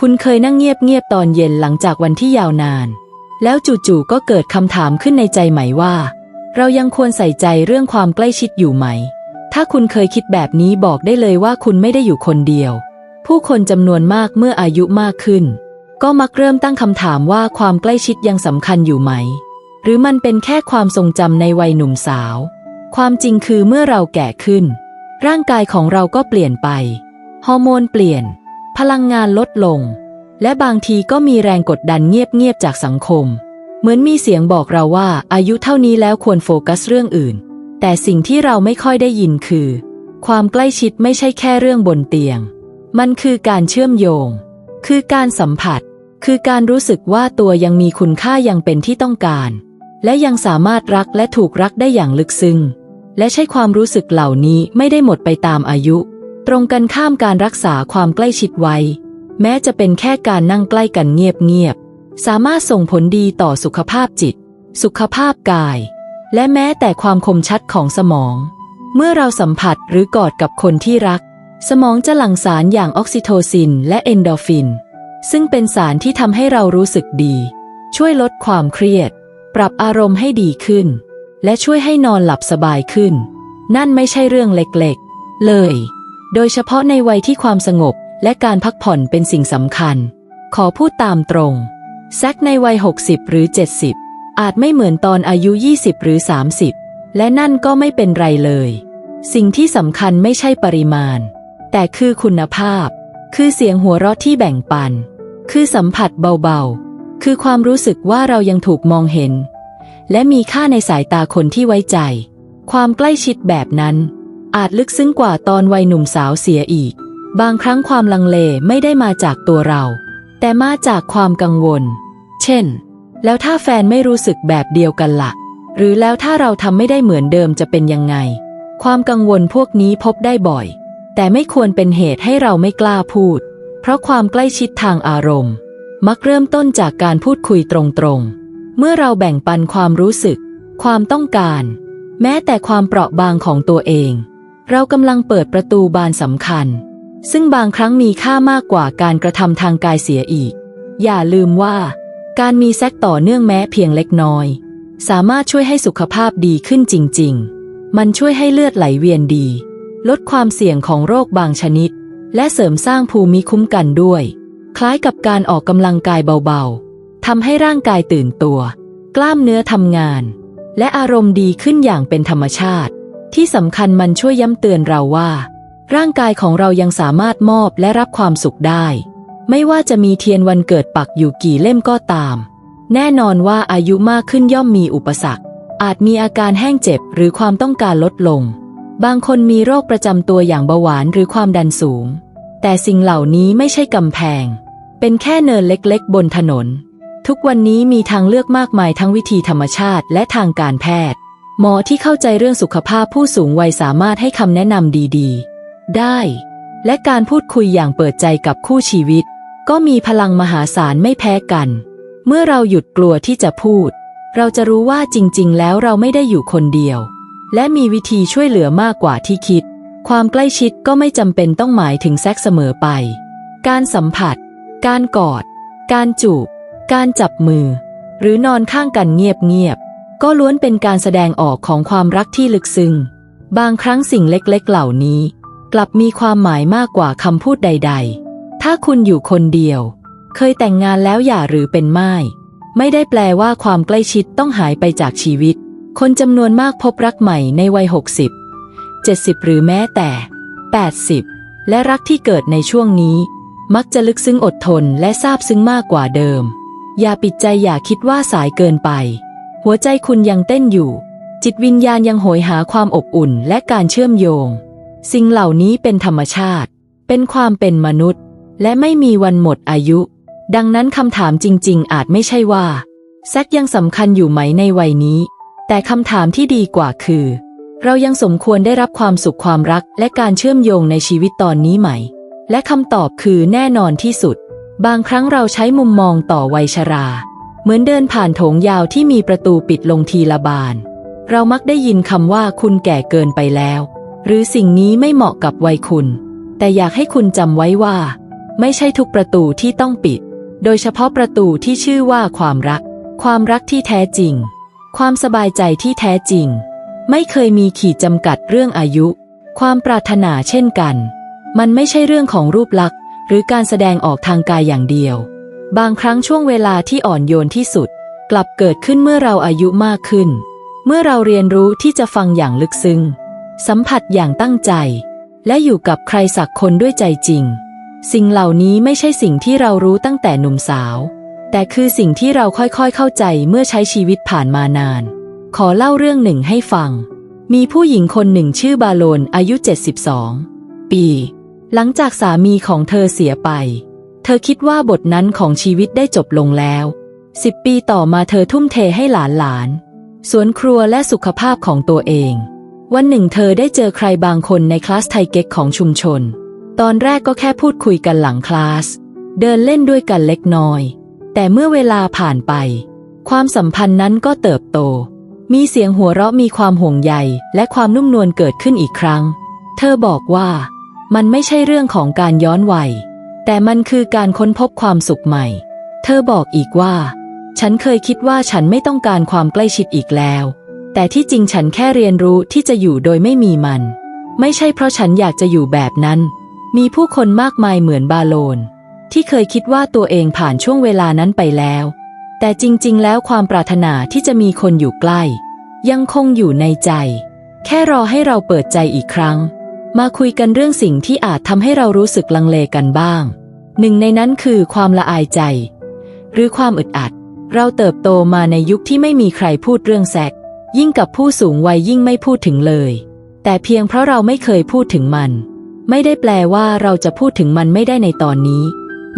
คุณเคยนั่งเงียบๆตอนเย็นหลังจากวันที่ยาวนาน แล้วจู่ๆก็เกิดคำถามขึ้นในใจไหมว่า เรายังควรใส่ใจเรื่องความใกล้ชิดอยู่ไหม ถ้าคุณเคยคิดแบบนี้บอกได้เลยว่าคุณไม่ได้อยู่คนเดียว ผู้คนจำนวนมากเมื่ออายุมากขึ้น ก็มักเริ่มตั้งคำถามว่าความใกล้ชิดยังสำคัญอยู่ไหม หรือมันเป็นแค่ความทรงจำในวัยหนุ่มสาว ความจริงคือเมื่อเราแก่ขึ้น ร่างกายของเราก็เปลี่ยนไป ฮอร์โมนเปลี่ยน พลังงานลดลง และบางทีก็มีแรงกดดันเงียบๆจากสังคม เหมือนมีเสียงบอกเราว่าอายุเท่านี้แล้วควรโฟกัสเรื่องอื่น แต่สิ่งที่เราไม่ค่อยได้ยินคือ ความใกล้ชิดไม่ใช่แค่เรื่องบนเตียง มันคือการเชื่อมโยง คือการสัมผัส คือการรู้สึกว่าตัวยังมีคุณค่ายังเป็นที่ต้องการ และยังสามารถรักและถูกรักได้อย่างลึกซึ้งและใช่ความรู้สึกเหล่านี้ไม่ได้หมดไปตามอายุ ตรงกันข้ามการรักษาความใกล้ชิดไว้ แม้จะเป็นแค่การนั่งใกล้กันเงียบๆ สามารถส่งผลดีต่อสุขภาพจิต สุขภาพกาย และแม้แต่ความคมชัดของสมอง เมื่อเราสัมผัสหรือกอดกับคนที่รัก สมองจะหลั่งสารอย่างออกซิโทซิน และเอนโดรฟิน ซึ่งเป็นสารที่ทำให้เรารู้สึกดี ช่วยลดความเครียด ปรับอารมณ์ให้ดีขึ้น และช่วยให้นอนหลับสบายขึ้น นั่นไม่ใช่เรื่องเล็กๆ เลย โดยเฉพาะในวัยที่ความสงบและการพักผ่อนเป็นสิ่งสำคัญ ขอพูดตามตรง แซกในวัย 60 หรือ 70 อาจไม่เหมือนตอนอายุ 20 หรือ 30 และนั่นก็ไม่เป็นไรเลย สิ่งที่สำคัญไม่ใช่ปริมาณ แต่คือคุณภาพ คือเสียงหัวเราะที่แบ่งปัน คือสัมผัสเบาๆ คือความรู้สึกว่าเรายังถูกมองเห็น และมีค่าในสายตาคนที่ไว้ใจ ความใกล้ชิดแบบนั้น อาจลึกซึ้งกว่าตอนวัยหนุ่มสาวเสียอีก บางครั้งความลังเลไม่ได้มาจากตัวเรา แต่มาจากความกังวล เช่น แล้วถ้าแฟนไม่รู้สึกแบบเดียวกันละ่ะ หรือแล้วถ้าเราทำไม่ได้เหมือนเดิมจะเป็นยังไง ความกังวลพวกนี้พบได้บ่อย แต่ไม่ควรเป็นเหตุให้เราไม่กล้าพูด เพราะความใกล้ชิดทางอารมณ์ มักเริ่มต้นจากการพูดคุยตรงๆ เมื่อเราแบ่งปันความรู้สึก ความต้องการ แม้แต่ความเปราะบางของตัวเอง เรากำลังเปิดประตูบานสำคัญ ซึ่งบางครั้งมีค่ามากกว่าการกระทำทางกายเสียอีก อย่าลืมว่า การมีแซกต่อเนื่องแม้เพียงเล็กน้อย สามารถช่วยให้สุขภาพดีขึ้นจริง ๆ มันช่วยให้เลือดไหลเวียนดี ลดความเสี่ยงของโรคบางชนิด และเสริมสร้างภูมิคุ้มกันด้วย คล้ายกับการออกกำลังกายเบาๆทำให้ร่างกายตื่นตัว กล้ามเนื้อทำงาน และอารมณ์ดีขึ้นอย่างเป็นธรรมชาติ ที่สำคัญมันช่วยย้ำเตือนเราว่า ร่างกายของเรายังสามารถมอบและรับความสุขได้ ไม่ว่าจะมีเทียนวันเกิดปักอยู่กี่เล่มก็ตาม แน่นอนว่าอายุมากขึ้นย่อมมีอุปสรรค อาจมีอาการแห้งเจ็บหรือความต้องการลดลง บางคนมีโรคประจำตัวอย่างเบาหวานหรือความดันสูง แต่สิ่งเหล่านี้ไม่ใช่กำแพง เป็นแค่เนินเล็กๆ บนถนน ทุกวันนี้มีทางเลือกมากมายทั้งวิธีธรรมชาติและทางการแพทย์ หมอที่เข้าใจเรื่องสุขภาพผู้สูงวัยสามารถให้คำแนะนำดีๆ ได้ และการพูดคุยอย่างเปิดใจกับคู่ชีวิต ก็มีพลังมหาศาลไม่แพ้กัน เมื่อเราหยุดกลัวที่จะพูด เราจะรู้ว่าจริง ๆ แล้วเราไม่ได้อยู่คนเดียว และมีวิธีช่วยเหลือมากกว่าที่คิด ความใกล้ชิดก็ไม่จำเป็นต้องหมายถึงแซ็กเสมอไป การสัมผัส การกอด การจูบ การจับมือ หรือนอนข้างกันเงียบๆ ก็ล้วนเป็นการแสดงออกของความรักที่ลึกซึ้ง บางครั้งสิ่งเล็กๆ เหล่านี้ กลับมีความหมายมากกว่าคำพูดใด ๆ ถ้าคุณอยู่คนเดียว เคยแต่งงานแล้วหย่าหรือเป็นไม่ไม่ได้แปลว่าความใกล้ชิดต้องหายไปจากชีวิต คนจำนวนมากพบรักใหม่ในวัย 60 70 หรือแม้แต่ 80 และรักที่เกิดในช่วงนี้ มักจะลึกซึ้งอดทนและซาบซึ้งมากกว่าเดิม อย่าปิดใจอย่าคิดว่าสายเกินไป หัวใจคุณยังเต้นอยู่ จิตวิญญาณยังโหยหาความอบอุ่นและการเชื่อมโยง สิ่งเหล่านี้เป็นธรรมชาติ เป็นความเป็นมนุษย์ และไม่มีวันหมดอายุ ดังนั้นคำถามจริง ๆ อาจไม่ใช่ว่า แซกยังสำคัญอยู่ไหมในวัยนี้ แต่คำถามที่ดีกว่าคือ เรายังสมควรได้รับความสุขความรัก และการเชื่อมโยงในชีวิตตอนนี้ไหม และคำตอบคือแน่นอนที่สุด บางครั้งเราใช้มุมมองต่อวัยชรา เหมือนเดินผ่านโถงยาวที่มีประตูปิดลงทีละบาน เรามักได้ยินคำว่าคุณแก่เกินไปแล้ว หรือสิ่งนี้ไม่เหมาะกับวัยคุณ แต่อยากให้คุณจำไว้ว่า ไม่ใช่ทุกประตูที่ต้องปิด โดยเฉพาะประตูที่ชื่อว่าความรัก ความรักที่แท้จริง ความสบายใจที่แท้จริง ไม่เคยมีขีดจำกัดเรื่องอายุ ความปรารถนาเช่นกัน มันไม่ใช่เรื่องของรูปลักษณ์หรือการแสดงออกทางกายอย่างเดียว บางครั้งช่วงเวลาที่อ่อนโยนที่สุด กลับเกิดขึ้นเมื่อเราอายุมากขึ้น เมื่อเราเรียนรู้ที่จะฟังอย่างลึกซึ้ง สัมผัสอย่างตั้งใจ และอยู่กับใครสักคนด้วยใจจริง สิ่งเหล่านี้ไม่ใช่สิ่งที่เรารู้ตั้งแต่หนุ่มสาว แต่คือสิ่งที่เราค่อยๆเข้าใจเมื่อใช้ชีวิตผ่านมานาน ขอเล่าเรื่องหนึ่งให้ฟัง มีผู้หญิงคนหนึ่งชื่อบาโลนอายุ 72 ปี หลังจากสามีของเธอเสียไป เธอคิดว่าบทนั้นของชีวิตได้จบลงแล้วสิบปีต่อมาเธอทุ่มเทให้หลานหลานๆสวนครัวและสุขภาพของตัวเอง วันหนึ่งเธอได้เจอใครบางคนในคลาสไทเก๊กของชุมชน ตอนแรกก็แค่พูดคุยกันหลังคลาส เดินเล่นด้วยกันเล็กน้อย แต่เมื่อเวลาผ่านไป ความสัมพันธ์นั้นก็เติบโต มีเสียงหัวเราะมีความห่วงใยและความนุ่มนวลเกิดขึ้นอีกครั้ง เธอบอกว่า มันไม่ใช่เรื่องของการย้อนวัย แต่มันคือการค้นพบความสุขใหม่ เธอบอกอีกว่า ฉันเคยคิดว่าฉันไม่ต้องการความใกล้ชิดอีกแล้ว แต่ที่จริงฉันแค่เรียนรู้ที่จะอยู่โดยไม่มีมัน ไม่ใช่เพราะฉันอยากจะอยู่แบบนั้น มีผู้คนมากมายเหมือนบาโลน ที่เคยคิดว่าตัวเองผ่านช่วงเวลานั้นไปแล้ว แต่จริง ๆ แล้วความปรารถนาที่จะมีคนอยู่ใกล้ ยังคงอยู่ในใจ แค่รอให้เราเปิดใจอีกครั้ง มาคุยกันเรื่องสิ่งที่อาจทำให้เรารู้สึกลังเลกันบ้าง หนึ่งในนั้นคือความละอายใจ หรือความอึดอัด เราเติบโตมาในยุคที่ไม่มีใครพูดเรื่องแซกยิ่งกับผู้สูงวัยยิ่งไม่พูดถึงเลย แต่เพียงเพราะเราไม่เคยพูดถึงมัน ไม่ได้แปลว่าเราจะพูดถึงมันไม่ได้ในตอนนี้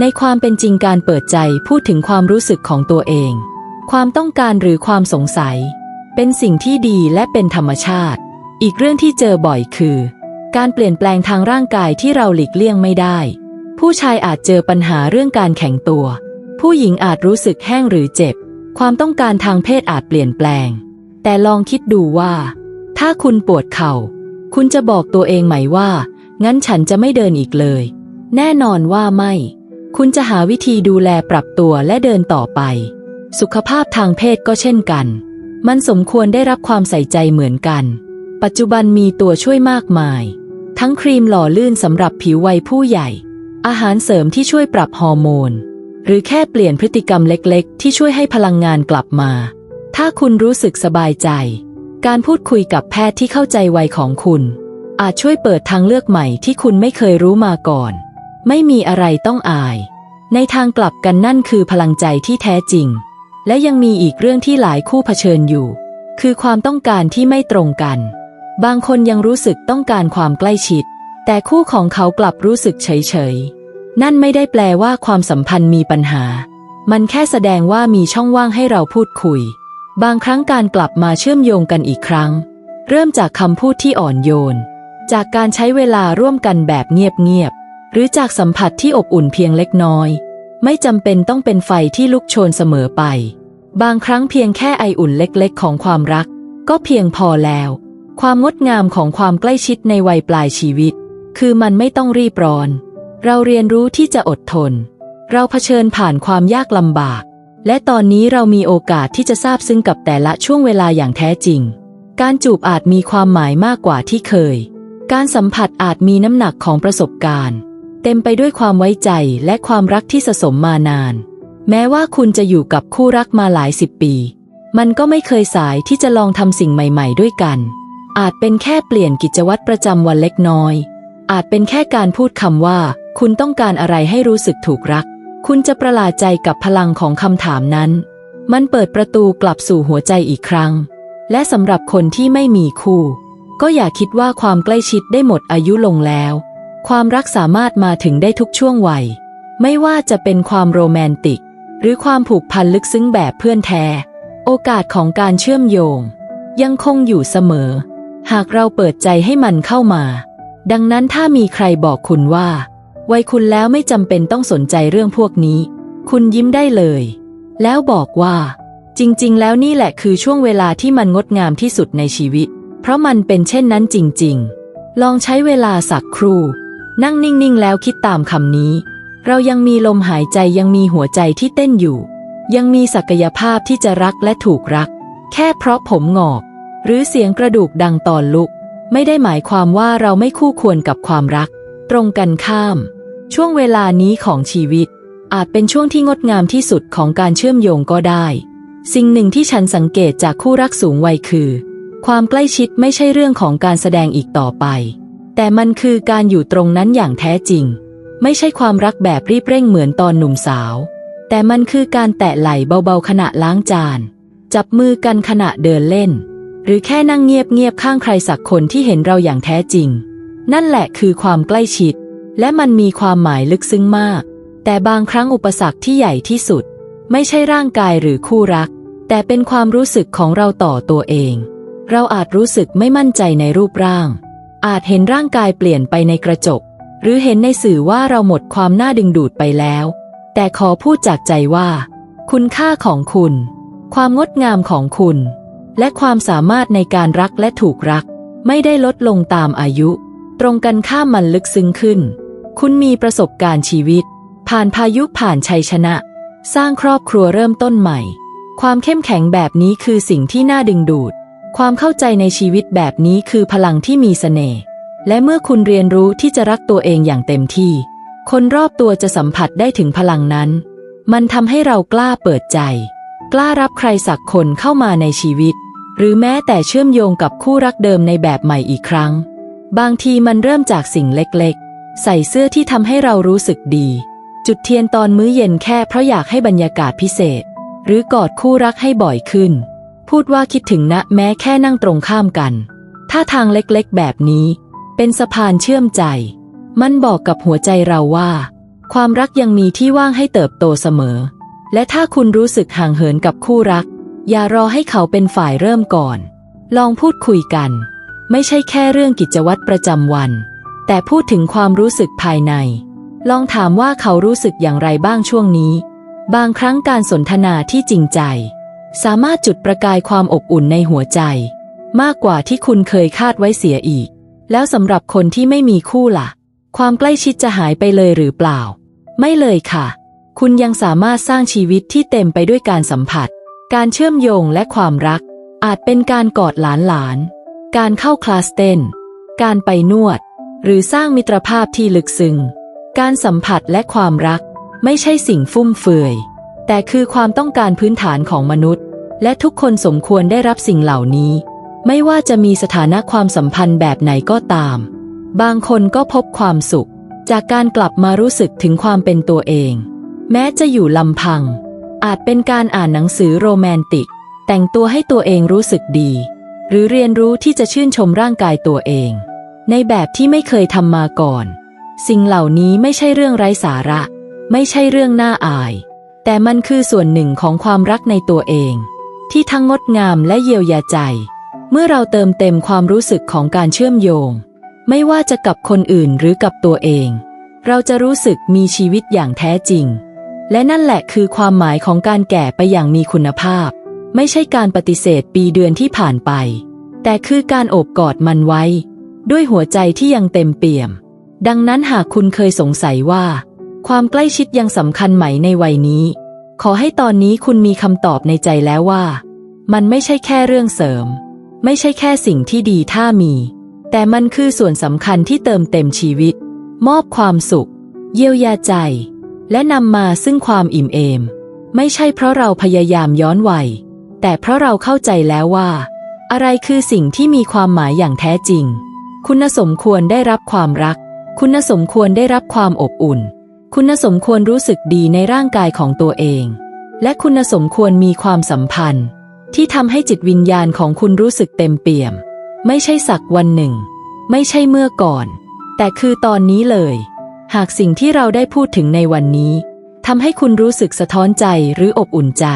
ในความเป็นจริงการเปิดใจพูดถึงความรู้สึกของตัวเอง ความต้องการหรือความสงสัย เป็นสิ่งที่ดีและเป็นธรรมชาติ อีกเรื่องที่เจอบ่อยคือ การเปลี่ยนแปลงทางร่างกายที่เราหลีกเลี่ยงไม่ได้ ผู้ชายอาจเจอปัญหาเรื่องการแข็งตัว ผู้หญิงอาจรู้สึกแห้งหรือเจ็บ ความต้องการทางเพศอาจเปลี่ยนแปลง แต่ลองคิดดูว่า ถ้าคุณปวดเข่า คุณจะบอกตัวเองไหมว่า งั้นฉันจะไม่เดินอีกเลย แน่นอนว่าไม่ คุณจะหาวิธีดูแลปรับตัวและเดินต่อไป สุขภาพทางเพศก็เช่นกัน มันสมควรได้รับความใส่ใจเหมือนกัน ปัจจุบันมีตัวช่วยมากมาย ทั้งครีมหล่อลื่นสำหรับผิววัยผู้ใหญ่ อาหารเสริมที่ช่วยปรับฮอร์โมน หรือแค่เปลี่ยนพฤติกรรมเล็กๆ ที่ช่วยให้พลังงานกลับมา ถ้าคุณรู้สึกสบายใจ การพูดคุยกับแพทย์ที่เข้าใจวัยของคุณ อาจช่วยเปิดทางเลือกใหม่ที่คุณไม่เคยรู้มาก่อน ไม่มีอะไรต้องอาย ในทางกลับกันนั่นคือพลังใจที่แท้จริง และยังมีอีกเรื่องที่หลายคู่เผชิญอยู่ คือความต้องการที่ไม่ตรงกัน บางคนยังรู้สึกต้องการความใกล้ชิด แต่คู่ของเขากลับรู้สึกเฉยๆนั่นไม่ได้แปลว่าความสัมพันธ์มีปัญหา มันแค่แสดงว่ามีช่องว่างให้เราพูดคุย บางครั้งการกลับมาเชื่อมโยงกันอีกครั้ง เริ่มจากคำพูดที่อ่อนโยน จากการใช้เวลาร่วมกันแบบเงียบๆ หรือจากสัมผัสที่อบอุ่นเพียงเล็กน้อย ไม่จำเป็นต้องเป็นไฟที่ลุกโชนเสมอไป บางครั้งเพียงแค่ไออุ่นเล็กๆ ของความรัก ก็เพียงพอแล้ว ความงดงามของความใกล้ชิดในวัยปลายชีวิต คือมันไม่ต้องรีบร้อน เราเรียนรู้ที่จะอดทน เราเผชิญผ่านความยากลำบาก และตอนนี้เรามีโอกาสที่จะทราบซึ้งกับแต่ละช่วงเวลาอย่างแท้จริง การจูบอาจมีความหมายมากกว่าที่เคย การสัมผัสอาจมีน้ำหนักของประสบการณ์ เต็มไปด้วยความไว้ใจและความรักที่สะสมมานาน แม้ว่าคุณจะอยู่กับคู่รักมาหลายสิบปี มันก็ไม่เคยสายที่จะลองทำสิ่งใหม่ ๆ ด้วยกัน อาจเป็นแค่เปลี่ยนกิจวัตรประจำวันเล็กน้อย อาจเป็นแค่การพูดคำว่า คุณต้องการอะไรให้รู้สึกถูกรัก คุณจะประหลาดใจกับพลังของคำถามนั้น มันเปิดประตูกลับสู่หัวใจอีกครั้ง และสำหรับคนที่ไม่มีคู่ ก็อย่าคิดว่าความใกล้ชิดได้หมดอายุลงแล้ว ความรักสามารถมาถึงได้ทุกช่วงวัย ไม่ว่าจะเป็นความโรแมนติก หรือความผูกพันลึกซึ้งแบบเพื่อนแท้ โอกาสของการเชื่อมโยง ยังคงอยู่เสมอ หากเราเปิดใจให้มันเข้ามา ดังนั้นถ้ามีใครบอกคุณว่าวัยคุณแล้วไม่จำเป็นต้องสนใจเรื่องพวกนี้ คุณยิ้มได้เลย แล้วบอกว่า จริง ๆ แล้วนี่แหละคือช่วงเวลาที่มันงดงามที่สุดในชีวิต เพราะมันเป็นเช่นนั้นจริง ๆ ลองใช้เวลาสักครู่ นั่งนิ่ง ๆ แล้วคิดตามคำนี้ เรายังมีลมหายใจยังมีหัวใจที่เต้นอยู่ ยังมีศักยภาพที่จะรักและถูกรัก แค่เพราะผมงอก หรือเสียงกระดูกดังตอนลุก ไม่ได้หมายความว่าเราไม่คู่ควรกับความรัก ตรงกันข้าม ช่วงเวลานี้ของชีวิต อาจเป็นช่วงที่งดงามที่สุดของการเชื่อมโยงก็ได้ สิ่งหนึ่งที่ฉันสังเกตจากคู่รักสูงวัยคือ ความใกล้ชิดไม่ใช่เรื่องของการแสดงอีกต่อไป แต่มันคือการอยู่ตรงนั้นอย่างแท้จริง ไม่ใช่ความรักแบบรีบเร่งเหมือนตอนหนุ่มสาว แต่มันคือการแตะไหล่เบาๆขณะล้างจาน จับมือกันขณะเดินเล่น หรือแค่นั่งเงียบๆข้างใครสักคนที่เห็นเราอย่างแท้จริง นั่นแหละคือความใกล้ชิด และมันมีความหมายลึกซึ้งมาก แต่บางครั้งอุปสรรคที่ใหญ่ที่สุด ไม่ใช่ร่างกายหรือคู่รัก แต่เป็นความรู้สึกของเราต่อตัวเอง เราอาจรู้สึกไม่มั่นใจในรูปร่าง อาจเห็นร่างกายเปลี่ยนไปในกระจก หรือเห็นในสื่อว่าเราหมดความน่าดึงดูดไปแล้ว แต่ขอพูดจากใจว่า คุณค่าของคุณ ความงดงามของคุณ และความสามารถในการรักและถูกรัก ไม่ได้ลดลงตามอายุ ตรงกันข้ามมันลึกซึ้งขึ้น คุณมีประสบการณ์ชีวิต ผ่านพายุผ่านชัยชนะ สร้างครอบครัวเริ่มต้นใหม่ ความเข้มแข็งแบบนี้คือสิ่งที่น่าดึงดูด ความเข้าใจในชีวิตแบบนี้คือพลังที่มีเสน่ห์และเมื่อคุณเรียนรู้ที่จะรักตัวเองอย่างเต็มที่ คนรอบตัวจะสัมผัสได้ถึงพลังนั้น มันทำให้เรากล้าเปิดใจ กล้ารับใครสักคนเข้ามาในชีวิต หรือแม้แต่เชื่อมโยงกับคู่รักเดิมในแบบใหม่อีกครั้ง บางทีมันเริ่มจากสิ่งเล็กๆ ใส่เสื้อที่ทำให้เรารู้สึกดี จุดเทียนตอนมื้อเย็นแค่เพราะอยากให้บรรยากาศพิเศษ หรือกอดคู่รักให้บ่อยขึ้น พูดว่าคิดถึงนะแม้แค่นั่งตรงข้ามกันถ้าทางเล็กๆ แบบนี้ เป็นสะพานเชื่อมใจ มันบอกกับหัวใจเราว่า ความรักยังมีที่ว่างให้เติบโตเสมอ และถ้าคุณรู้สึกห่างเหินกับคู่รัก อย่ารอให้เขาเป็นฝ่ายเริ่มก่อน ลองพูดคุยกัน ไม่ใช่แค่เรื่องกิจวัตรประจำวัน แต่พูดถึงความรู้สึกภายใน ลองถามว่าเขารู้สึกอย่างไรบ้างช่วงนี้ บางครั้งการสนทนาที่จริงใจ สามารถจุดประกายความอบอุ่นในหัวใจ มากกว่าที่คุณเคยคาดไว้เสียอีก แล้วสำหรับคนที่ไม่มีคู่ล่ะ ความใกล้ชิดจะหายไปเลยหรือเปล่า ไม่เลยค่ะ คุณยังสามารถสร้างชีวิตที่เต็มไปด้วยการสัมผัส การเชื่อมโยงและความรัก อาจเป็นการกอดหลานหลาน การเข้าคลาสเต้น การไปนวด หรือสร้างมิตรภาพที่ลึกซึ้ง การสัมผัสและความรัก ไม่ใช่สิ่งฟุ่มเฟือย แต่คือความต้องการพื้นฐานของมนุษย์ และทุกคนสมควรได้รับสิ่งเหล่านี้ ไม่ว่าจะมีสถานะความสัมพันธ์แบบไหนก็ตาม บางคนก็พบความสุข จากการกลับมารู้สึกถึงความเป็นตัวเอง แม้จะอยู่ลำพัง อาจเป็นการอ่านหนังสือโรแมนติก แต่งตัวให้ตัวเองรู้สึกดี หรือเรียนรู้ที่จะชื่นชมร่างกายตัวเอง ในแบบที่ไม่เคยทำมาก่อน สิ่งเหล่านี้ไม่ใช่เรื่องไร้สาระ ไม่ใช่เรื่องน่าอาย แต่มันคือส่วนหนึ่งของความรักในตัวเอง ที่ทั้งงดงามและเยียวยาใจ เมื่อเราเติมเต็มความรู้สึกของการเชื่อมโยง ไม่ว่าจะกับคนอื่นหรือกับตัวเอง เราจะรู้สึกมีชีวิตอย่างแท้จริง และนั่นแหละคือความหมายของการแก่ไปอย่างมีคุณภาพ ไม่ใช่การปฏิเสธปีเดือนที่ผ่านไป แต่คือการโอบกอดมันไว้ ด้วยหัวใจที่ยังเต็มเปี่ยม ดังนั้นหากคุณเคยสงสัยว่า ความใกล้ชิดยังสำคัญไหมในวัยนี้ ขอให้ตอนนี้คุณมีคำตอบในใจแล้วว่า มันไม่ใช่แค่เรื่องเสริม ไม่ใช่แค่สิ่งที่ดีถ้ามี แต่มันคือส่วนสำคัญที่เติมเต็มชีวิต มอบความสุข เยียวยาใจ และนำมาซึ่งความอิ่มเอม ไม่ใช่เพราะเราพยายามย้อนวัย แต่เพราะเราเข้าใจแล้วว่า อะไรคือสิ่งที่มีความหมายอย่างแท้จริง คุณสมควรได้รับความรัก คุณสมควรได้รับความอบอุ่น คุณสมควรรู้สึกดีในร่างกายของตัวเอง และคุณสมควรมีความสัมพันธ์ ที่ทำให้จิตวิญญาณของคุณรู้สึกเต็มเปี่ยม ไม่ใช่สักวันหนึ่ง ไม่ใช่เมื่อก่อน แต่คือตอนนี้เลย หากสิ่งที่เราได้พูดถึงในวันนี้ทำให้คุณรู้สึกสะท้อนใจหรืออบอุ่นใจ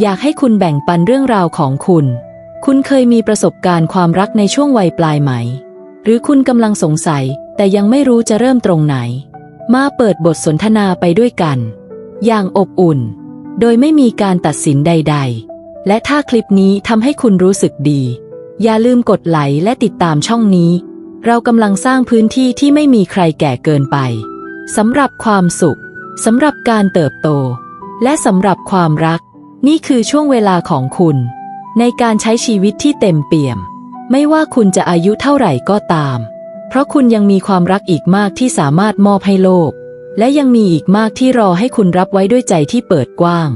อยากให้คุณแบ่งปันเรื่องราวของคุณ คุณเคยมีประสบการณ์ความรักในช่วงวัยปลายไหม หรือคุณกำลังสงสัย แต่ยังไม่รู้จะเริ่มตรงไหน มาเปิดบทสนทนาไปด้วยกัน อย่างอบอุ่น โดยไม่มีการตัดสินใด ๆ และถ้าคลิปนี้ทำให้คุณรู้สึกดี อย่าลืมกดไลค์และติดตามช่องนี้ เรากำลังสร้างพื้นที่ที่ไม่มีใครแก่เกินไปสำหรับความสุขสำหรับการเติบโต และสำหรับความรัก นี่คือช่วงเวลาของคุณ ในการใช้ชีวิตที่เต็มเปี่ยม ไม่ว่าคุณจะอายุเท่าไหร่ก็ตาม เพราะคุณยังมีความรักอีกมากที่สามารถมอบให้โลก และยังมีอีกมากที่รอให้คุณรับไว้ด้วยใจที่เปิดกว้าง